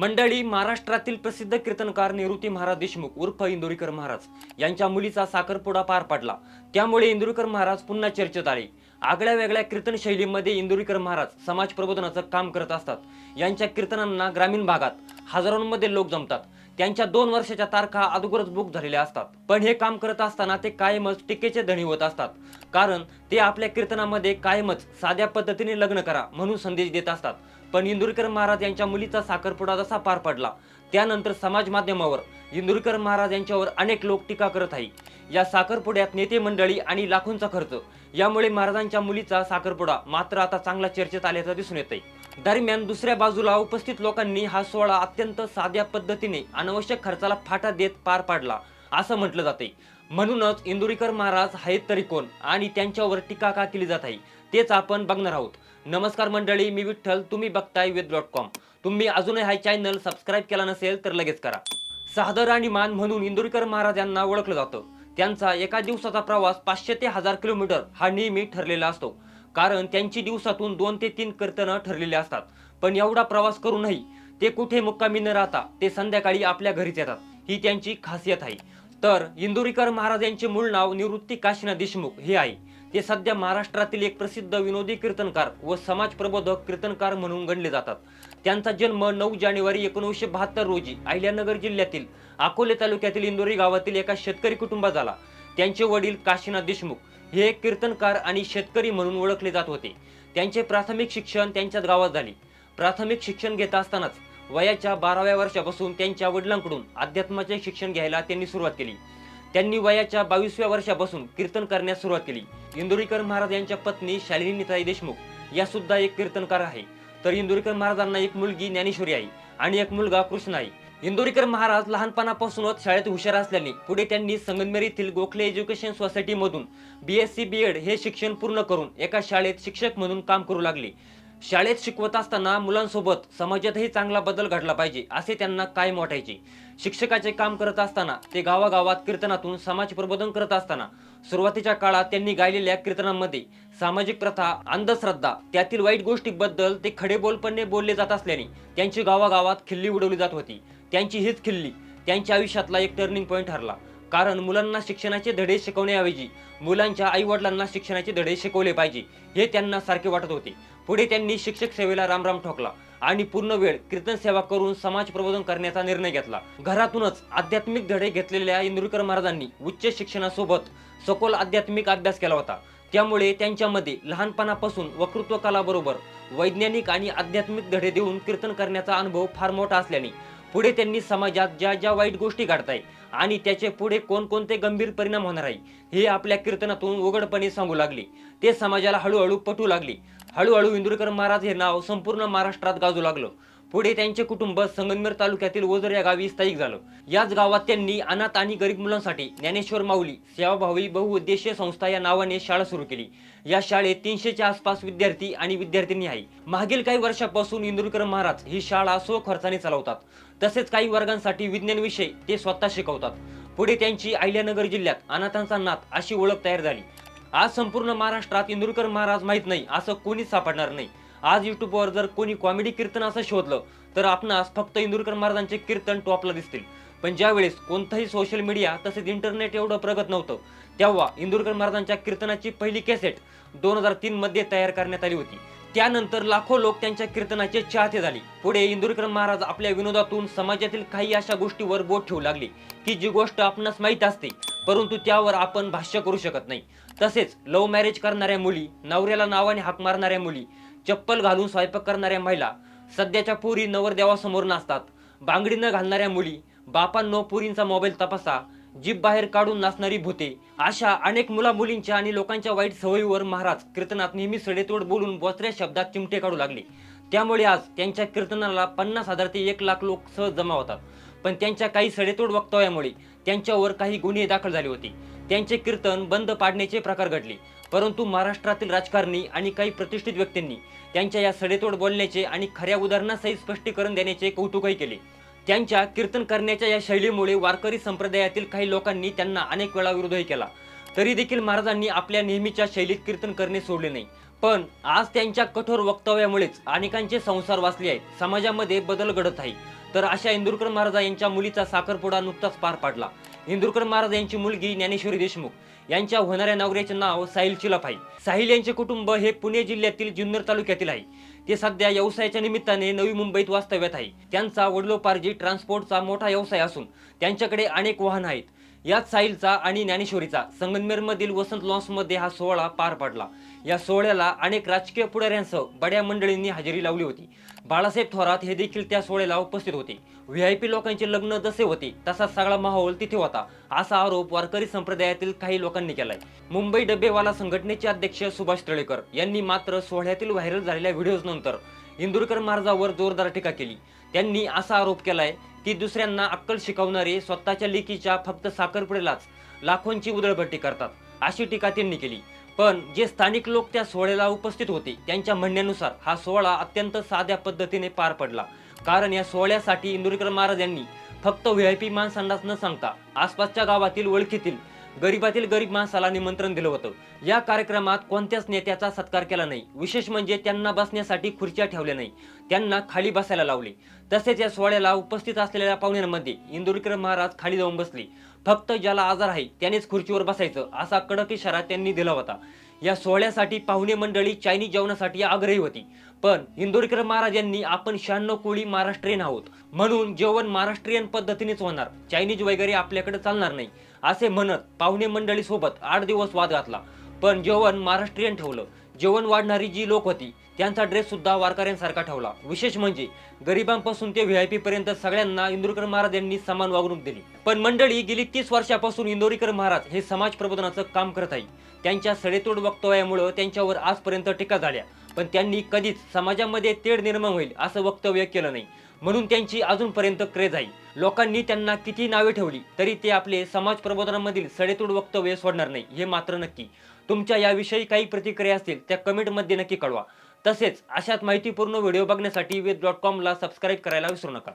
मंडळी महाराष्ट्रातील प्रसिद्ध कीर्तनकार निवृत्ती महाराज देशमुख उर्फ इंदुरीकर महाराज यांच्या मुलीचा साखरपुडा पार पडला. त्यामुळे इंदुरीकर महाराज पुन्हा चर्चेत आले. आगळ्या वेगळ्या कीर्तन शैलीमध्ये इंदुरीकर महाराज समाज प्रबोधनाचं काम करत असतात. यांच्या कीर्तनांना ग्रामीण भागात हजारोंमध्ये लोक जमतात. त्यांच्या दोन वर्षाच्या तारखा अगोदरच बुक झालेल्या असतात. पण हे काम करत असताना ते कायमच टीकेचे धणी होत असतात. कारण ते आपल्या कीर्तनामध्ये कायमच साध्या पद्धतीने लग्न करा म्हणून संदेश देत असतात. पण इंदुरकर महाराज यांच्या मुलीचा साखरपुडा जसा पार पडला त्यानंतर समाज माध्यमावर इंदुरकर महाराज यांच्यावर अनेक लोक टीका करत आहे या साखरपुड्यात नेते मंडळी आणि लाखोंचा खर्च यामुळे महाराजांच्या मुलीचा साखरपुडा मात्र आता चांगला चर्चेत आल्याचं दिसून येत आहे दरम्यान दुसऱ्या बाजूला उपस्थित लोकांनी हा सोहळा अत्यंत साध्या पद्धतीने अनावश्यक खर्चाला फाटा देत पार पाडला असं म्हटलं जाते म्हणूनच इंदुरीकर महाराज आहेत तरी कोण आणि त्यांच्यावर टीका का केली जात आहे तेच आपण बघणार आहोत. नमस्कार मंडळी मी विठ्ठल तुम्ही बघताय वेद डॉट कॉम. तुम्ही अजूनही हा चॅनल सबस्क्राईब केला नसेल तर लगेच करा. सादर आणि मान म्हणून इंदुरीकर महाराज यांना ओळखलं जातं. त्यांचा एका दिवसाचा प्रवास पाचशे ते हजार किलोमीटर हा नेहमी ठरलेला असतो. कारण त्यांची दिवसातून दोन ते तीन कीर्तनं ठरलेले असतात. पण एवढा प्रवास करूनही ते कुठे मुक्कामी न राहता ते संध्याकाळी आपल्या घरीच येतात. ही त्यांची खासियत आहे. तर इंदुरीकर महाराज यांचे मूळ नाव निवृत्ती काशीनाथ देशमुख हे आहे. ते सध्या महाराष्ट्रातील एक प्रसिद्ध विनोदी कीर्तनकार व समाज प्रबोधक कीर्तनकार म्हणून गणले जातात. त्यांचा जन्म नऊ जानेवारी एकोणीसशे बहात्तर रोजी अहिल्यानगर जिल्ह्यातील अकोले तालुक्यातील इंदोरी गावातील एका शेतकरी कुटुंबात झाला. त्यांचे वडील काशीनाथ देशमुख हे एक कीर्तनकार आणि शेतकरी म्हणून ओळखले जात होते. त्यांचे प्राथमिक शिक्षण त्यांच्याच गावात झाले. प्राथमिक शिक्षण घेत असतानाच वयाच्या बाराव्या वर्षापासून त्यांच्या वडिलांकडून अध्यात्माचे शिक्षण घ्यायला त्यांनी सुरुवात केली. त्यांनी वयाच्या बावीसव्या वर्षापासून कीर्तन करण्यास सुरुवात केली. इंदोरीकर महाराज यांच्या पत्नी शालिनी निताई देशमुख या सुद्धा एक कीर्तनकार आहे. तर इंदोरीकर महाराजांना एक मुलगी ज्ञानेश्वरी आहे आणि एक मुलगा कृष्ण आहे. इंदोरीकर महाराज लहानपणापासूनच शाळेत हुशार असल्याने पुढे त्यांनी संगमनेर येथील Gokhale education सोसायटीमधून B S C B Ed हे शिक्षण पूर्ण करून एका शाळेत शिक्षक म्हणून काम करू लागले. शाळेत शिकवत असताना मुलांसोबत समाजातही चांगला बदल घडला पाहिजे असे त्यांना कायम वाटायचे. शिक्षकाचे काम करत असताना ते गावागावात कीर्तनातून समाज प्रबोधन करत असताना सुरुवातीच्या काळात त्यांनी गायलेल्या कीर्तनांमध्ये सामाजिक प्रथा अंधश्रद्धा त्यातील वाईट गोष्टीबद्दल ते खडे बोलपणे बोलले जात असल्याने त्यांची गावागावात खिल्ली उडवली जात होती. त्यांची हीच खिल्ली त्यांच्या आयुष्यातला एक टर्निंग पॉईंट ठरला. कारण मुलांना शिक्षणाचे धडे शिकवण्याऐवजी मुलांच्या आईवडिलांना शिक्षणाचे धडे शिकवले पाहिजे हे त्यांना सारखे वाटत होते. पुढे त्यांनी शिक्षक सेवेला रामराम ठोकला आणि पूर्ण वेळ कीर्तन सेवा करून समाज प्रबोधन करण्याचा निर्णय घेतला. घरातूनच आध्यात्मिक धडे घेतलेल्या इंदुरकर महाराजांनी उच्च शिक्षणासोबत सखोल आध्यात्मिक अभ्यास केला होता. त्यामुळे त्यांच्यामध्ये लहानपणापासून वक्तृत्व कलाबरोबर वैज्ञानिक आणि आध्यात्मिक धडे देऊन कीर्तन करण्याचा अनुभव फार मोठा असल्याने पुढे त्यांनी समाजात ज्या ज्या वाईट गोष्टी घडताय आणि त्याचे पुढे कोणकोणते गंभीर परिणाम होणार आहे हे आपल्या कीर्तनातून उघडपणे सांगू लागले. ते समाजाला हळूहळू पटू लागले. हळूहळू इंदुरकर महाराज हे नाव संपूर्ण महाराष्ट्रात गाजू लागलं. पुढे त्यांचे कुटुंब संगमनेर तालुक्यातील ओझर या गावी स्थायिक झालं. याच गावात त्यांनी अनाथ आणि गरीब मुलांसाठी ज्ञानेश्वर माऊली सेवाभावी बहुउद्देशीय संस्था या नावाने शाळा सुरू केली. या शाळेत तीनशेच्या आसपास विद्यार्थी आणि विद्यार्थिनी आहे मागील काही वर्षापासून इंदुरकर महाराज ही शाळा स्वखर्चाने चालवतात. तसेच काही वर्गांसाठी विज्ञान विषय ते स्वतः शिकवतात. पुढे त्यांची अहिल्यानगर जिल्ह्यात अनाथांचा नाथ अशी ओळख तयार झाली. आज संपूर्ण महाराष्ट्रात इंदुरकर महाराज माहीत नाही असं कोणीच सापडणार नाही. आज युट्यूबवर जर कोणी कॉमेडी कीर्तन असं शोधलं तर आपणास फक्त इंदुरकर महाराजांचे कीर्तन टॉपला दिसतील. पण ज्यावेळेस कोणतंही सोशल मीडिया तसेच इंटरनेट एवढं प्रगत नव्हतं तेव्हा इंदुरकर महाराजांच्या कीर्तनाची पहिली कॅसेट दोन हजार तीन मध्ये तयार करण्यात आली होती. त्यानंतर लाखो लोक त्यांच्या कीर्तनाचे चाहते झाले. पुढे इंदुरकर महाराज आपल्या विनोदातून समाजातील काही अशा गोष्टीवर बोट ठेवू लागले की जी गोष्ट आपणास माहीत असते परंतु त्यावर आपण भाष्य करू शकत नाही. तसेच लव्ह मॅरेज करणाऱ्या मुली नवऱ्याला नावाने हाक मारणाऱ्या मुली चप्पल घालून स्वयंपाक करणाऱ्या महिला सध्याच्या पुरी नवरदेवासमोर नाचतात. बांगडी न घालणाऱ्या मुली बापांनो पुरींचा मोबाईल तपासा जीभ बाहेर काढून नाचणारी भूते अशा अनेक मुला मुलींच्या आणि लोकांच्या वाईट सवयीवर महाराज कीर्तनात नेहमी सडेतोड बोलून बोचऱ्या शब्दात चिमटे काढू लागले. त्यामुळे आज त्यांच्या कीर्तनाला पन्नास हजार ते एक लाख लोक सहज जमा होतात. पण त्यांच्या काही सडेतोड वक्तव्यामुळे त्यांच्यावर काही गुन्हे दाखल झाले होते. त्यांचे कीर्तन बंद पाडण्याचे प्रकार घडले. परंतु महाराष्ट्रातील राजकारणी आणि काही प्रतिष्ठित व्यक्तींनी त्यांच्या या सडेतोड बोलण्याचे आणि खऱ्या उदाहरणासहित स्पष्टीकरण देण्याचे कौतुकही केले. त्यांच्या कीर्तन करण्याच्या या शैलीमुळे वारकरी संप्रदायातील काही लोकांनी त्यांना अनेक वेळा विरोधही केला. तरी देखील महाराजांनी आपल्या नेहमीच्या शैलीत कीर्तन करणे सोडले नाही. पण आज त्यांच्या कठोर वक्तव्यामुळेच अनेकांचे संसार वाचले आहेत. समाजामध्ये बदल घडत आहे. तर अशा इंदुरकर महाराज यांच्या मुलीचा साखरपुडा नुकताच पार पाडला. इंदुरकर महाराज यांची मुलगी ज्ञानेश्वरी देशमुख यांच्या होणाऱ्या नवऱ्याचे नाव साहिल चिलप आहे साहिल यांचे कुटुंब हे पुणे जिल्ह्यातील जुन्नर तालुक्यातील आहे. ते सध्या व्यवसायाच्या निमित्ताने नवी मुंबईत वास्तव्यात आहे. त्यांचा वडलोपार्जी ट्रान्सपोर्टचा मोठा व्यवसाय असून त्यांच्याकडे अनेक वाहन आहेत. यात साहिलचा आणि ज्ञानेश्वरीचा संगमनेरमधील वसंत लॉन्समध्ये हा सोहळा पार पडला. या सोहळ्याला अनेक राजकीय पुढाऱ्यांसह बड्या मंडळींनी हजेरी लावली होती. बाळासाहेब थोरात हे देखील त्या सोहळ्याला उपस्थित होते. व्ही आय पी लोकांचे लग्न जसे होते तसा सगळा माहोल तिथे होता असा आरोप वारकरी संप्रदायातील काही लोकांनी केलाय. मुंबई डबेवाला संघटनेचे अध्यक्ष सुभाष तळेकर यांनी मात्र सोहळ्यातील व्हायरल झालेल्या व्हिडिओजनंतर इंदुरकर महाराजावर जोरदार टीका केली. त्यांनी असा आरोप केलाय की दुसऱ्यांना अक्कल शिकवणारे स्वतःच्या लेकीच्या फक्त साखरपुड्यालाच लाखोंची उदळभट्टी करतात अशी टीका त्यांनी केली. पण जे स्थानिक लोक त्या सोहळ्याला उपस्थित होते त्यांच्या म्हणण्यानुसार हा सोहळा अत्यंत साध्या पद्धतीने पार पडला. कारण या सोहळ्यासाठी इंदुरीकर महाराज यांनी फक्त व्ही आय पी माणसांनाच न सांगता आसपासच्या गावातील ओळखीतील गरीबातील गरीब माणसाला निमंत्रण दिलं होतं. या कार्यक्रमात कोणत्याच नेत्याचा सत्कार केला नाही. विशेष म्हणजे त्यांना बसण्यासाठी खुर्च्या ठेवल्या नाही. त्यांना खाली बसायला लावले. तसेच या सोहळ्याला उपस्थित असलेल्या पाहुण्यांमध्ये इंदुरीकर महाराज खाली जाऊन बसले. फक्त ज्याला आजार आहे त्यानेच खुर्चीवर बसायचं असा कडक इशारा त्यांनी दिला होता. या सोहळ्यासाठी पाहुणे मंडळी चायनीज जेवणासाठी आग्रही होती. पण इंदोरीकर महाराज यांनी आपण शहाण्णव कोळी महाराष्ट्रीयन आहोत. म्हणून जेवण महाराष्ट्रीयन पद्धतीनेच होणार. चायनीज वगैरे आपल्याकडे चालणार नाही. असे म्हणत पाहुणे मंडळी सोबत आठ दिवस वाद घातला. पण जेवण महाराष्ट्रीयन ठेवलं. जेवण वाढणारी जी लोक होती त्यांचा ड्रेस सुद्धा वारकऱ्यांसारखा ठेवला. विशेष म्हणजे गरिबांपासून ते व्ही आय पी पर्यंत सगळ्यांना इंदोरीकर महाराज यांनी समान वागणूक दिली. पण मंडळी गेली तीस वर्षापासून इंदोरीकर महाराज हे समाज प्रबोधनाचं काम करत आहे त्यांच्या सडेतोड वक्तव्यामुळं त्यांच्यावर आजपर्यंत टीका झाल्या. पण त्यांनी कधीच समाजामध्ये तेढ निर्माण होईल असं वक्तव्य केलं नाही. म्हणून त्यांची अजूनपर्यंत क्रेज आहे. लोकांनी त्यांना किती नावे ठेवली तरी ते आपले समाज प्रबोधनामधील सडेतोड वक्तव्य सोडणार नाही हे मात्र नक्की. तुमच्या याविषयी काही प्रतिक्रिया असतील त्या कमेंटमध्ये नक्की कळवा. तसेच अशाच माहितीपूर्ण व्हिडिओ बघण्यासाठी वेद डॉट कॉमला सबस्क्राईब करायला विसरू नका.